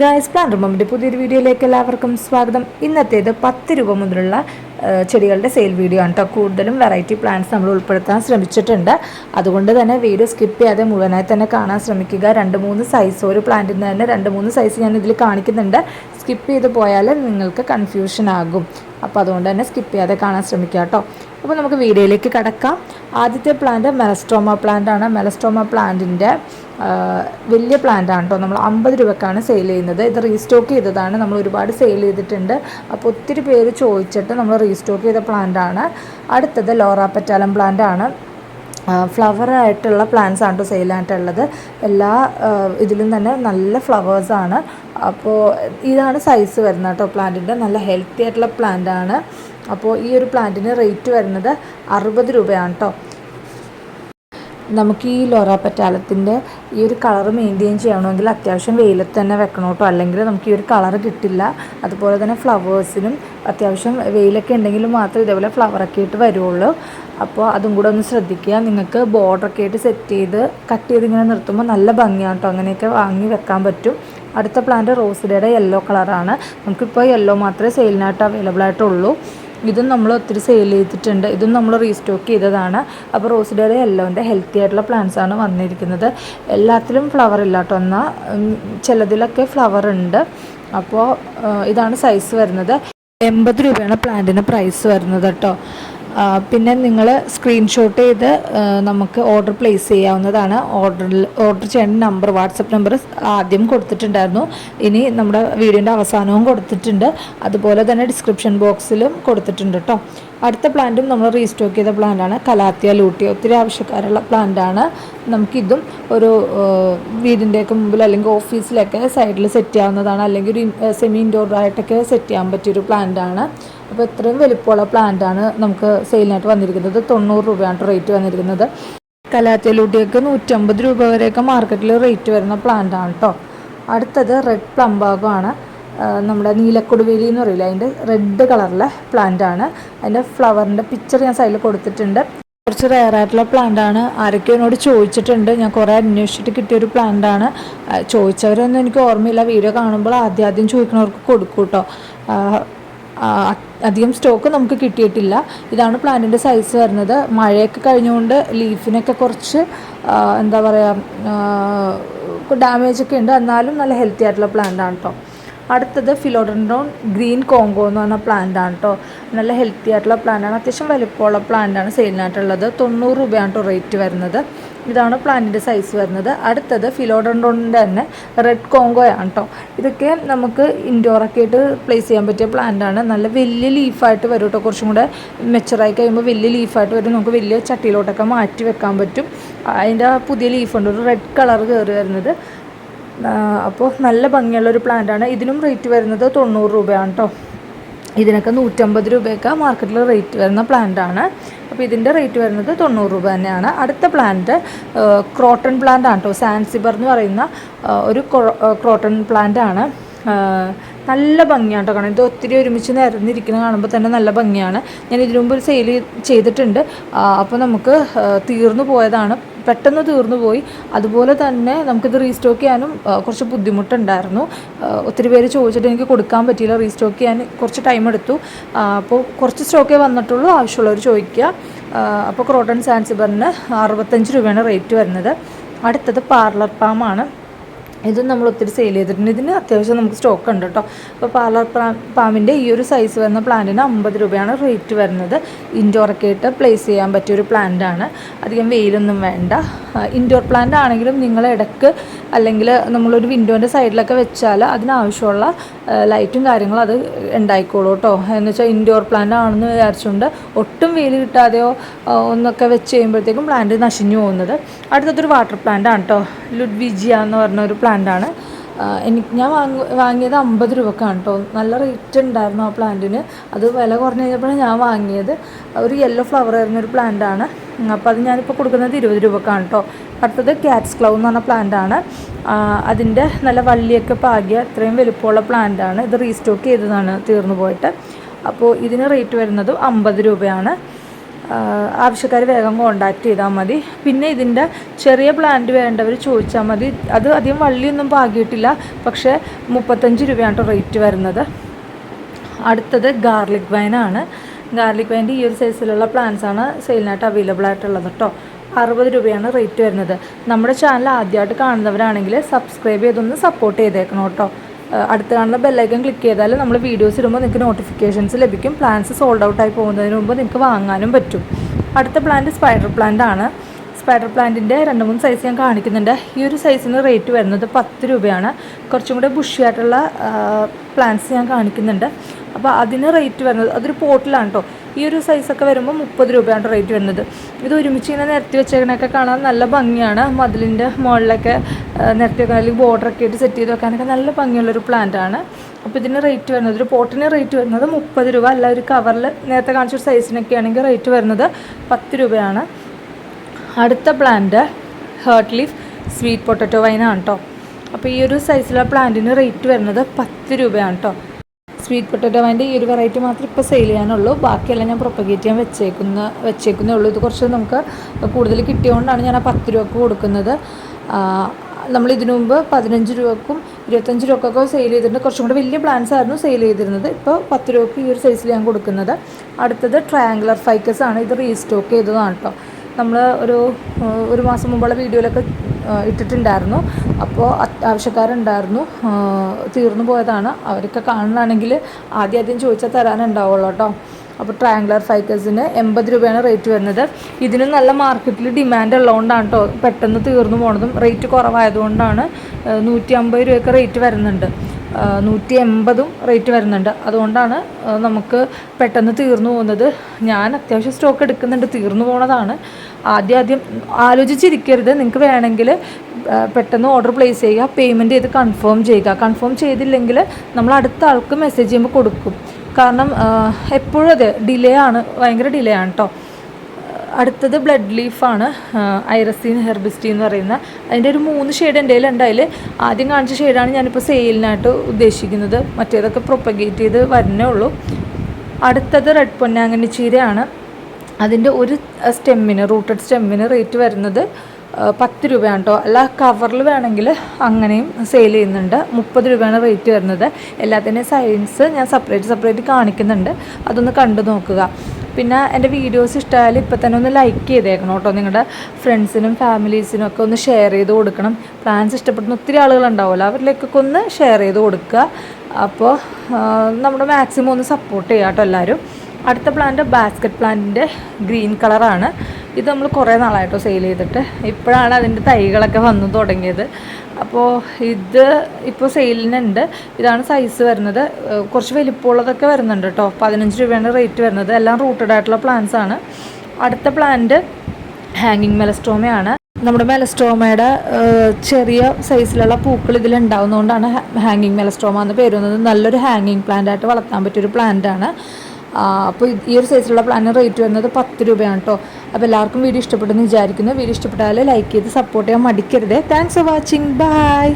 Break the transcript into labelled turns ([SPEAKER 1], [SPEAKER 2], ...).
[SPEAKER 1] Guys plan റൂമിന്റെ പുതിയൊരു വീഡിയോയിലേക്ക് എല്ലാവർക്കും സ്വാഗതം. ഇന്നത്തേത് പത്ത് രൂപ മുതലുള്ള ചെടികളുടെ സെയിൽ വീഡിയോ ആണ് കേട്ടോ കൂടുതലും വെറൈറ്റി പ്ലാന്റ്സ് നമ്മൾ ഉൾപ്പെടുത്താൻ ശ്രമിച്ചിട്ടുണ്ട്. അതുകൊണ്ട് തന്നെ വീഡിയോ സ്കിപ്പ് ചെയ്യാതെ മുഴുവനായി തന്നെ കാണാൻ ശ്രമിക്കുക. രണ്ട് മൂന്ന് സൈസ് ഒരു പ്ലാന്റിൽ നിന്ന് തന്നെ രണ്ട് മൂന്ന് സൈസ് ഞാൻ ഇതിൽ കാണിക്കുന്നുണ്ട്. സ്കിപ്പ് ചെയ്ത് പോയാൽ നിങ്ങൾക്ക് കൺഫ്യൂഷൻ ആകും. അപ്പോൾ അതുകൊണ്ട് തന്നെ സ്കിപ്പ് ചെയ്യാതെ കാണാൻ ശ്രമിക്കുക കേട്ടോ അപ്പോൾ നമുക്ക് വീഡിയോയിലേക്ക് കടക്കാം. ആദ്യത്തെ പ്ലാന്റ് മെലസ്ട്രോമ പ്ലാന്റ് ആണ്. മെലസ്ട്രോമ പ്ലാന്റിന്റെ വലിയ പ്ലാന്റ് ആണ് കേട്ടോ നമ്മൾ അമ്പത് രൂപക്കാണ് സെയിൽ ചെയ്യുന്നത്. ഇത് റീസ്റ്റോക്ക് ചെയ്തതാണ്. നമ്മൾ ഒരുപാട് സെയിൽ ചെയ്തിട്ടുണ്ട്. അപ്പോൾ ഒത്തിരി പേര് ചോദിച്ചിട്ട് നമ്മൾ റീസ്റ്റോക്ക് ചെയ്ത പ്ലാന്റ് ആണ്. അടുത്തത് ലോറ പ്ലാന്റ് ആണ്. ഫ്ലവർ ആയിട്ടുള്ള പ്ലാന്റ്സ് ആണ് കേട്ടോ സെയിലായിട്ടുള്ളത് എല്ലാ ഇതിലും തന്നെ നല്ല ഫ്ലവേഴ്സാണ് അപ്പോൾ ഇതാണ് സൈസ് വരുന്നത് കേട്ടോ പ്ലാന്റിന്റെ നല്ല ഹെൽത്തി ആയിട്ടുള്ള പ്ലാന്റ് ആണ്. അപ്പോൾ ഈ ഒരു പ്ലാന്റിന് റേറ്റ് വരുന്നത് അറുപത് രൂപയാണ് കേട്ടോ നമുക്ക് ഈ ലോറ പറ്റാലത്തിന്റെ ഈ ഒരു കളർ മെയിന്റെയിൻ ചെയ്യണമെങ്കിൽ അത്യാവശ്യം വെയിലത്ത് തന്നെ വെക്കണം കേട്ടോ. അല്ലെങ്കിൽ നമുക്ക് ഈ ഒരു കളർ കിട്ടില്ല. അതുപോലെ തന്നെ ഫ്ലവേഴ്സിനും അത്യാവശ്യം വെയിലൊക്കെ ഉണ്ടെങ്കിൽ മാത്രം ഇതേപോലെ ഫ്ലവറൊക്കെ ആയിട്ട് വരുള്ളൂ അപ്പോൾ അതും കൂടെ ഒന്ന് ശ്രദ്ധിക്കുക. നിങ്ങൾക്ക് ബോർഡറൊക്കെ ആയിട്ട് സെറ്റ് ചെയ്ത് കട്ട് ചെയ്ത് ഇങ്ങനെ നിർത്തുമ്പോൾ നല്ല ഭംഗിയാണ് കേട്ടോ. അങ്ങനെയൊക്കെ വാങ്ങി വെക്കാൻ പറ്റും. അടുത്ത പ്ലാന്റ് റോസിഡയുടെ യെല്ലോ കളറാണ് നമുക്കിപ്പോൾ യെല്ലോ മാത്രമേ സെയിലിനായിട്ട് അവൈലബിൾ ആയിട്ടുള്ളൂ. ഇതും നമ്മൾ ഒത്തിരി സെയിൽ ചെയ്തിട്ടുണ്ട്. ഇതും നമ്മൾ റീസ്റ്റോക്ക് ചെയ്തതാണ്. അപ്പോൾ റോസ് എല്ലാം എന്റെ ഹെൽത്തി ആയിട്ടുള്ള പ്ലാന്റ്സ് ആണ് വന്നിരിക്കുന്നത്. എല്ലാത്തിലും ഫ്ലവർ ഇല്ല കേട്ടോ. എന്നാൽ ചിലതിലൊക്കെ ഫ്ലവർ ഉണ്ട്. അപ്പോൾ ഇതാണ് സൈസ് വരുന്നത്. എൺപത് രൂപയാണ് പ്ലാന്റിന് പ്രൈസ് വരുന്നത് കേട്ടോ. പിന്നെ നിങ്ങൾ സ്ക്രീൻഷോട്ട് ചെയ്ത് നമുക്ക് ഓർഡർ പ്ലേസ് ചെയ്യാവുന്നതാണ്. ഓർഡറിൽ ഓർഡർ ചെയ്യേണ്ട നമ്പർ വാട്സപ്പ് നമ്പർ ആദ്യം കൊടുത്തിട്ടുണ്ടായിരുന്നു. ഇനി നമ്മുടെ വീഡിയോന്റെ അവസാനവും കൊടുത്തിട്ടുണ്ട്. അതുപോലെ തന്നെ ഡിസ്ക്രിപ്ഷൻ ബോക്സിലും കൊടുത്തിട്ടുണ്ട് കേട്ടോ അടുത്ത പ്ലാന്റും നമ്മൾ റീസ്റ്റോക്ക് ചെയ്ത പ്ലാന്റാണ് കലാത്തിയ ലൂട്ടി ഒത്തിരി ആവശ്യക്കാരുള്ള പ്ലാന്റാണ് നമുക്കിതും ഒരു വീടിന്റെയൊക്കെ മുമ്പിൽ അല്ലെങ്കിൽ ഓഫീസിലൊക്കെ സൈഡിൽ സെറ്റ് ചെയ്യാവുന്നതാണ്. അല്ലെങ്കിൽ ഒരു സെമി ഇൻഡോർ ആയിട്ടൊക്കെ സെറ്റ് ചെയ്യാൻ പറ്റിയൊരു പ്ലാന്റാണ് അപ്പോൾ ഇത്രയും വലിപ്പമുള്ള പ്ലാന്റാണ് നമുക്ക് സെയിലിനായിട്ട് വന്നിരിക്കുന്നത്. തൊണ്ണൂറ് രൂപയാണ് റേറ്റ് വന്നിരിക്കുന്നത്. കലാത്തിയലൂട്ടിയൊക്കെ നൂറ്റമ്പത് രൂപ വരെയൊക്കെ മാർക്കറ്റിൽ റേറ്റ് വരുന്ന പ്ലാന്റാണ് കേട്ടോ അടുത്തത് റെഡ് പ്ലംബാഗമാണ് നമ്മുടെ നീലക്കൊടുവേലി എന്ന് പറയില്ല അതിന്റെ റെഡ് കളറിലെ പ്ലാന്റാണ് അതിന്റെ ഫ്ലവറിന്റെ പിക്ചർ ഞാൻ സൈഡിൽ കൊടുത്തിട്ടുണ്ട്. കുറച്ച് റെയർ ആയിട്ടുള്ള പ്ലാന്റ് ആണ്. ആരൊക്കെ എന്നോട് ചോദിച്ചിട്ടുണ്ട്. ഞാൻ കുറേ അന്വേഷിച്ചിട്ട് കിട്ടിയൊരു പ്ലാന്റാണ് പ്ലാന്റ് ചോദിച്ചവരൊന്നും എനിക്ക് ഓർമ്മയില്ല. വീഡിയോ കാണുമ്പോൾ ആദ്യം ആദ്യം ചോദിക്കുന്നവർക്ക് കൊടുക്കും കേട്ടോ അധികം സ്റ്റോക്ക് നമുക്ക് കിട്ടിയിട്ടില്ല. ഇതാണ് പ്ലാന്റിന്റെ സൈസ് വരുന്നത്. മഴയൊക്കെ കഴിഞ്ഞുകൊണ്ട് ലീഫിനൊക്കെ കുറച്ച് എന്താ പറയുക ഡാമേജ് ഒക്കെ ഉണ്ട്. എന്നാലും നല്ല ഹെൽത്തി ആയിട്ടുള്ള പ്ലാന്റ് ആണ് കേട്ടോ അടുത്തത് ഫിലോഡൻഡ്രോൺ ഗ്രീൻ കോങ്കോ എന്ന് പറഞ്ഞ പ്ലാന്റ് ആണ് കേട്ടോ നല്ല ഹെൽത്തി ആയിട്ടുള്ള പ്ലാന്റ് ആണ്. അത്യാവശ്യം വലിപ്പമുള്ള പ്ലാന്റ് ആണ് സെയിലിനായിട്ടുള്ളത് തൊണ്ണൂറ് രൂപയാണ് കേട്ടോ റേറ്റ് വരുന്നത്. ഇതാണ് പ്ലാന്റിന്റെ സൈസ് വരുന്നത്. അടുത്തത് ഫിലോഡൻഡ്രോണിന്റെ തന്നെ റെഡ് കോങ്കോ ആണ് കേട്ടോ ഇതൊക്കെ നമുക്ക് ഇൻഡോറൊക്കെ ആയിട്ട് പ്ലേസ് ചെയ്യാൻ പറ്റിയ പ്ലാന്റാണ് നല്ല വലിയ ലീഫായിട്ട് വരും കേട്ടോ കുറച്ചും കൂടെ മെച്ചറായി കഴിയുമ്പോൾ വലിയ ലീഫായിട്ട് വരും. നമുക്ക് വലിയ ചട്ടിയിലോട്ടൊക്കെ മാറ്റി വെക്കാൻ പറ്റും. അതിന്റെ പുതിയ ലീഫുണ്ട് ഒരു റെഡ് കളർ കയറി വരുന്നത്. അപ്പോൾ നല്ല ഭംഗിയുള്ളൊരു പ്ലാന്റാണ് ഇതിനും റേറ്റ് വരുന്നത് തൊണ്ണൂറ് രൂപയാണ് കേട്ടോ ഇതിനൊക്കെ നൂറ്റമ്പത് രൂപയൊക്കെ മാർക്കറ്റിൽ റേറ്റ് വരുന്ന പ്ലാന്റാണ് അപ്പോൾ ഇതിന്റെ റേറ്റ് വരുന്നത് തൊണ്ണൂറ് രൂപ തന്നെയാണ്. അടുത്ത പ്ലാന്റ് ക്രോട്ടൺ പ്ലാന്റ് ആണ് കേട്ടോ സാൻസിബർ എന്ന് പറയുന്ന ഒരു ക്രോട്ടൺ പ്ലാന്റ് ആണ്. നല്ല ഭംഗിയാണ് കേട്ടോ കാണാൻ. ഇത് ഒത്തിരി ഒരുമിച്ച് നിരന്നിരിക്കുന്ന കാണുമ്പോൾ തന്നെ നല്ല ഭംഗിയാണ്. ഞാൻ ഇതിനു മുമ്പ് ഒരു സെയിൽ ചെയ്തിട്ടുണ്ട്. അപ്പോൾ നമുക്ക് തീർന്നു പോയതാണ്. പെട്ടെന്ന് തീർന്നു പോയി. അതുപോലെ തന്നെ നമുക്കിത് റീസ്റ്റോക്ക് ചെയ്യാനും കുറച്ച് ബുദ്ധിമുട്ടുണ്ടായിരുന്നു. ഒത്തിരി പേര് ചോദിച്ചിട്ട് എനിക്ക് കൊടുക്കാൻ പറ്റിയില്ല. റീസ്റ്റോക്ക് ചെയ്യാൻ കുറച്ച് ടൈം എടുത്തു. അപ്പോൾ കുറച്ച് സ്റ്റോക്കേ വന്നിട്ടുള്ളൂ. ആവശ്യമുള്ളവർ ചോദിക്കുക. അപ്പോൾ ക്രോട്ടൺ സാൻസിബറിന് അറുപത്തഞ്ച് രൂപയാണ് റേറ്റ് വരുന്നത്. അടുത്തത് പാർലർ പാമാണ് ഇതും നമ്മൾ ഒത്തിരി സെയിൽ ചെയ്തിട്ടുണ്ട്. ഇതിന് അത്യാവശ്യം നമുക്ക് സ്റ്റോക്ക് ഉണ്ട് കേട്ടോ അപ്പോൾ പാർലർ പാമ്പിന്റെ ഈ ഒരു സൈസ് വരുന്ന പ്ലാന്റിന് അമ്പത് രൂപയാണ് റേറ്റ് വരുന്നത്. ഇൻഡോറൊക്കെ ആയിട്ട് പ്ലേസ് ചെയ്യാൻ പറ്റിയ ഒരു പ്ലാന്റാണ് അധികം വെയിലൊന്നും വേണ്ട. ഇൻഡോർ പ്ലാന്റ് ആണെങ്കിലും നിങ്ങൾ ഇടയ്ക്ക് അല്ലെങ്കിൽ നമ്മളൊരു വിൻഡോന്റെ സൈഡിലൊക്കെ വെച്ചാൽ അതിനാവശ്യമുള്ള ലൈറ്റും കാര്യങ്ങളും അത് ഉണ്ടായിക്കോളൂ കേട്ടോ എന്ന് വെച്ചാൽ ഇൻഡോർ പ്ലാന്റ് ആണെന്ന് വിചാരിച്ചുകൊണ്ട് ഒട്ടും വെയിൽ കിട്ടാതെയോ ഒന്നൊക്കെ വെച്ച് കഴിയുമ്പോഴത്തേക്കും പ്ലാന്റ് നശിഞ്ഞു പോകുന്നത്. അടുത്തതൊരു വാട്ടർ പ്ലാന്റ് ആണ് കേട്ടോ ലുഡ്വിജിയ എന്ന് പറഞ്ഞ ഒരു പ്ലാന്റ് ആ, എനിക്ക് ഞാൻ വാങ്ങ വാങ്ങിയത് അമ്പത് രൂപക്കാണ് കേട്ടോ നല്ല റേറ്റ് ഉണ്ടായിരുന്നു ആ പ്ലാന്റിന് അത് വില കുറഞ്ഞ് കഴിഞ്ഞപ്പോഴാണ് ഞാൻ വാങ്ങിയത്. ഒരു യെല്ലോ ഫ്ലവർ ആയിരുന്ന ഒരു പ്ലാന്റാണ് അപ്പോൾ അത് ഞാനിപ്പോൾ കൊടുക്കുന്നത് ഇരുപത് രൂപക്കാണ് കേട്ടോ അടുത്തത് ക്യാറ്റ്സ് ക്ലൗ എന്ന് പറഞ്ഞ പ്ലാന്റാണ് അതിന്റെ നല്ല വള്ളിയൊക്കെ പാകിയ അത്രയും വലുപ്പമുള്ള പ്ലാന്റാണ് ഇത് റീസ്റ്റോക്ക് ചെയ്തതാണ് തീർന്നു പോയിട്ട്. അപ്പോൾ ഇതിന് റേറ്റ് വരുന്നത് അമ്പത് രൂപയാണ്. ആവശ്യക്കാർ വേഗം കോണ്ടാക്ട് ചെയ്താൽ മതി. പിന്നെ ഇതിന്റെ ചെറിയ പ്ലാന്റ് വേണ്ടവർ ചോദിച്ചാൽ മതി. അത് അധികം വള്ളിയൊന്നും പാകിയിട്ടില്ല. പക്ഷേ മുപ്പത്തഞ്ച് രൂപയാണ് റേറ്റ് വരുന്നത്. അടുത്തത് ഗാർലിക് വൈനാണ് ഗാർലിക് വൈന്റെ ഈ ഒരു സൈസിലുള്ള പ്ലാന്റ്സ് ആണ് സെയിലിനായിട്ട് അവൈലബിൾ ആയിട്ടുള്ളത് കേട്ടോ അറുപത് രൂപയാണ് റേറ്റ് വരുന്നത്. നമ്മുടെ ചാനൽ ആദ്യമായിട്ട് കാണുന്നവരാണെങ്കിൽ സബ്സ്ക്രൈബ് ചെയ്തൊന്ന് സപ്പോർട്ട് ചെയ്തേക്കണം കേട്ടോ അടുത്ത് കാണുന്ന ബെല്ലൈക്കൺ ക്ലിക്ക് ചെയ്താൽ നമ്മൾ വീഡിയോസ് ഇടുമ്പോൾ നിങ്ങൾക്ക് നോട്ടിഫിക്കേഷൻസ് ലഭിക്കും. പ്ലാൻസ് സോൾഡ് ഔട്ട് ആയി പോകുന്നതിന് മുമ്പ് നിങ്ങൾക്ക് വാങ്ങാനും പറ്റും. അടുത്ത പ്ലാന്റ് സ്പൈഡർ പ്ലാന്റ് ആണ്. സ്പൈഡർ പ്ലാന്റിന്റെ രണ്ട് മൂന്ന് സൈസ് ഞാൻ കാണിക്കുന്നുണ്ട്. ഈ ഒരു സൈസിന് റേറ്റ് വരുന്നത് പത്ത് രൂപയാണ്. കുറച്ചും കൂടെ ബുഷിയായിട്ടുള്ള പ്ലാന്റ്സ് ഞാൻ കാണിക്കുന്നുണ്ട്. അപ്പോൾ അതിന് റേറ്റ് വരുന്നത് അതൊരു പോട്ടിലാണ് കേട്ടോ ഈ ഒരു സൈസൊക്കെ വരുമ്പോൾ മുപ്പത് രൂപയാണ് റേറ്റ് വരുന്നത്. ഇത് ഒരുമിച്ച് ഇങ്ങനെ നിരത്തി വെച്ചേക്കണൊക്കെ കാണാൻ നല്ല ഭംഗിയാണ്. മതിലിന്റെ മുകളിലൊക്കെ നിരത്തി വെക്കാൻ അല്ലെങ്കിൽ ബോർഡറൊക്കെ ആയിട്ട് സെറ്റ് ചെയ്ത് വെക്കാനൊക്കെ നല്ല ഭംഗിയുള്ളൊരു ആണ്. അപ്പോൾ ഇതിന് റേറ്റ് വരുന്നത് ഒരു പോട്ടിന് റേറ്റ് വരുന്നത് മുപ്പത് രൂപ. അല്ല ഒരു കവറിൽ നേരത്തെ കാണിച്ച ഒരു സൈസിനൊക്കെ ആണെങ്കിൽ റേറ്റ് വരുന്നത് പത്ത് രൂപയാണ്. അടുത്ത plant heart leaf sweet potato വൈനാണ് കേട്ടോ അപ്പോൾ ഈ ഒരു സൈസിലുള്ള പ്ലാന്റിന് റേറ്റ് വരുന്നത് പത്ത് രൂപയാണ് കേട്ടോ സ്വീറ്റ് പൊട്ടറ്റോ വൈന്റെ ഈ ഒരു വെറൈറ്റി മാത്രം ഇപ്പോൾ സെയിൽ ചെയ്യാനുള്ളൂ. ബാക്കിയെല്ലാം ഞാൻ പ്രൊപ്പഗേറ്റ് ചെയ്യാൻ വെച്ചേക്കുന്ന വെച്ചേക്കുന്നേ ഉള്ളൂ ഇത് കുറച്ച് നമുക്ക് കൂടുതൽ കിട്ടിയതുകൊണ്ടാണ് ഞാൻ ആ പത്ത് രൂപക്ക് കൊടുക്കുന്നത്. നമ്മൾ ഇതിനു മുമ്പ് പതിനഞ്ച് രൂപക്കും ഇരുപത്തഞ്ച് രൂപക്കൊക്കെ സെയിൽ ചെയ്തിട്ടുണ്ട്. കുറച്ചും കൂടെ വലിയ പ്ലാന്റ്സ് ആയിരുന്നു സെയിൽ ചെയ്തിരുന്നത്. ഇപ്പോൾ പത്ത് രൂപക്ക് ഈ ഒരു സൈസിൽ ഞാൻ കൊടുക്കുന്നത്. അടുത്തത് ട്രയാങ്കുലർ ഫൈക്കസ് ആണ്. ഇത് റീസ്റ്റോക്ക് ചെയ്തതാണ് കേട്ടോ നമ്മൾ ഒരു ഒരു മാസം മുമ്പുള്ള വീഡിയോയിലൊക്കെ ഇട്ടിട്ടുണ്ടായിരുന്നു. അപ്പോൾ ആവശ്യക്കാരുണ്ടായിരുന്നു. തീർന്നു പോയതാണ്. അവരൊക്കെ കാണുകയാണെങ്കിൽ ആദ്യം ആദ്യം ചോദിച്ചാൽ തരാനുണ്ടാവുള്ളൂ കേട്ടോ. അപ്പോൾ ട്രയാങ്കുലർ ഫൈക്കേഴ്സിന് എൺപത് രൂപയാണ് റേറ്റ് വരുന്നത്. ഇതിന് നല്ല മാർക്കറ്റിൽ ഡിമാൻഡ് ഉള്ളതുകൊണ്ടാണ് കേട്ടോ പെട്ടെന്ന് തീർന്നു പോണതും റേറ്റ് കുറവായതുകൊണ്ടാണ് നൂറ്റി അമ്പത് രൂപയൊക്കെ റേറ്റ് വരുന്നുണ്ട്. നൂറ്റി എൺപതും റേറ്റ് വരുന്നുണ്ട്. അതുകൊണ്ടാണ് നമുക്ക് പെട്ടെന്ന് തീർന്നു പോകുന്നത്. ഞാൻ അത്യാവശ്യം സ്റ്റോക്ക് എടുക്കുന്നുണ്ട്. തീർന്നു പോണതാണ്. ആദ്യം ആദ്യം ആലോചിച്ചിരിക്കരുത്. നിങ്ങൾക്ക് വേണമെങ്കിൽ പെട്ടെന്ന് ഓർഡർ പ്ലേസ് ചെയ്യുക. പേയ്മെന്റ് ചെയ്ത് കൺഫേം ചെയ്യുക. കൺഫേം ചെയ്തില്ലെങ്കിൽ നമ്മൾ അടുത്ത ആൾക്ക് മെസ്സേജ് ചെയ്യുമ്പോൾ കൊടുക്കും. കാരണം എപ്പോഴും അതെ ഡിലേ ആണ്. ഭയങ്കര ഡിലേ ആണ് കേട്ടോ അടുത്തത് ബ്ലഡ് ലീഫാണ് ഐറസീൻ ഹെർബിസ്റ്റി എന്ന് പറയുന്ന. അതിന്റെ ഒരു മൂന്ന് ഷെയ്ഡ് എന്റെ കയ്യിലുണ്ട്. ആദ്യം കാണിച്ച ഷെയ്ഡാണ് ഞാനിപ്പോൾ സെയിലിനായിട്ട് ഉദ്ദേശിക്കുന്നത്. മറ്റേതൊക്കെ പ്രൊപ്പഗേറ്റ് ചെയ്ത് വരുന്നേ ഉള്ളൂ. അടുത്തത് റെഡ് പൊന്നാങ്കണ്ണി ചീരയാണ്. അതിന്റെ ഒരു സ്റ്റെമ്മിന് റൂട്ടഡ് സ്റ്റെമ്മിന് റേറ്റ് വരുന്നത് പത്ത് രൂപയാണ് കേട്ടോ. അല്ല കവറിൽ വേണമെങ്കിൽ അങ്ങനെയും സെയിൽ ചെയ്യുന്നുണ്ട്. മുപ്പത് രൂപയാണ് റേറ്റ് വരുന്നത്. എല്ലാത്തിന്റെയും സൈൻസ് ഞാൻ സെപ്പറേറ്റ് സെപ്പറേറ്റ് കാണിക്കുന്നുണ്ട്. അതൊന്ന് കണ്ടു നോക്കുക. പിന്നെ എന്റെ വീഡിയോസ് ഇഷ്ടമായാലും ഇപ്പം തന്നെ ഒന്ന് ലൈക്ക് ചെയ്തേക്കണം കേട്ടോ. നിങ്ങളുടെ ഫ്രണ്ട്സിനും ഫാമിലീസിനും ഒക്കെ ഒന്ന് ഷെയർ ചെയ്ത് കൊടുക്കണം. പ്ലാൻസ് ഇഷ്ടപ്പെടുന്ന ഒത്തിരി ആളുകളുണ്ടാവുമല്ലോ അവരിലേക്കൊക്കെ ഒന്ന് ഷെയർ ചെയ്ത് കൊടുക്കുക. അപ്പോൾ നമ്മുടെ മാക്സിമം ഒന്ന് സപ്പോർട്ട് ചെയ്യാം കേട്ടോ എല്ലാവരും. അടുത്ത പ്ലാന്റ് ബാസ്ക്കറ്റ് പ്ലാന്റിന്റെ ഗ്രീൻ കളറാണ് ഇത് നമ്മൾ കുറേ നാളായിട്ടോ സെയിൽ ചെയ്തിട്ട്. ഇപ്പോഴാണ് അതിന്റെ തൈകളൊക്കെ വന്നു തുടങ്ങിയത്. അപ്പോൾ ഇത് ഇപ്പോൾ സെയിലിനുണ്ട് ഇതാണ് സൈസ് വരുന്നത്. കുറച്ച് വലിപ്പമുള്ളതൊക്കെ വരുന്നുണ്ട് കേട്ടോ പതിനഞ്ച് രൂപയാണ് റേറ്റ് വരുന്നത്. എല്ലാം റൂട്ടഡ് ആയിട്ടുള്ള പ്ലാന്റ്സ് ആണ്. അടുത്ത പ്ലാന്റ് ഹാങ്ങിങ് മെലസ്ട്രോമയാണ് നമ്മുടെ മെലസ്ട്രോമയുടെ ചെറിയ സൈസിലുള്ള പൂക്കൾ ഇതിൽ ഉണ്ടാവുന്നതുകൊണ്ടാണ് ഹാങ്ങിങ് മെലസ്ട്രോമ എന്ന് പേരുന്നത് നല്ലൊരു ഹാങ്ങിങ് പ്ലാന്റ് ആയിട്ട് വളർത്താൻ പറ്റിയൊരു പ്ലാന്റ് ആണ്. അപ്പോൾ ഈ ഒരു സൈസിലുള്ള പ്ലാനർ റേറ്റ് വരുന്നത് പത്ത് രൂപയാണ് കേട്ടോ അപ്പോൾ എല്ലാവർക്കും വീഡിയോ ഇഷ്ടപ്പെട്ടെന്ന് വിചാരിക്കുന്നു. വീഡിയോ ഇഷ്ടപ്പെട്ടാൽ ലൈക്ക് ചെയ്ത് സപ്പോർട്ട് ചെയ്യാൻ മടിക്കരുത്. Thanks for watching bye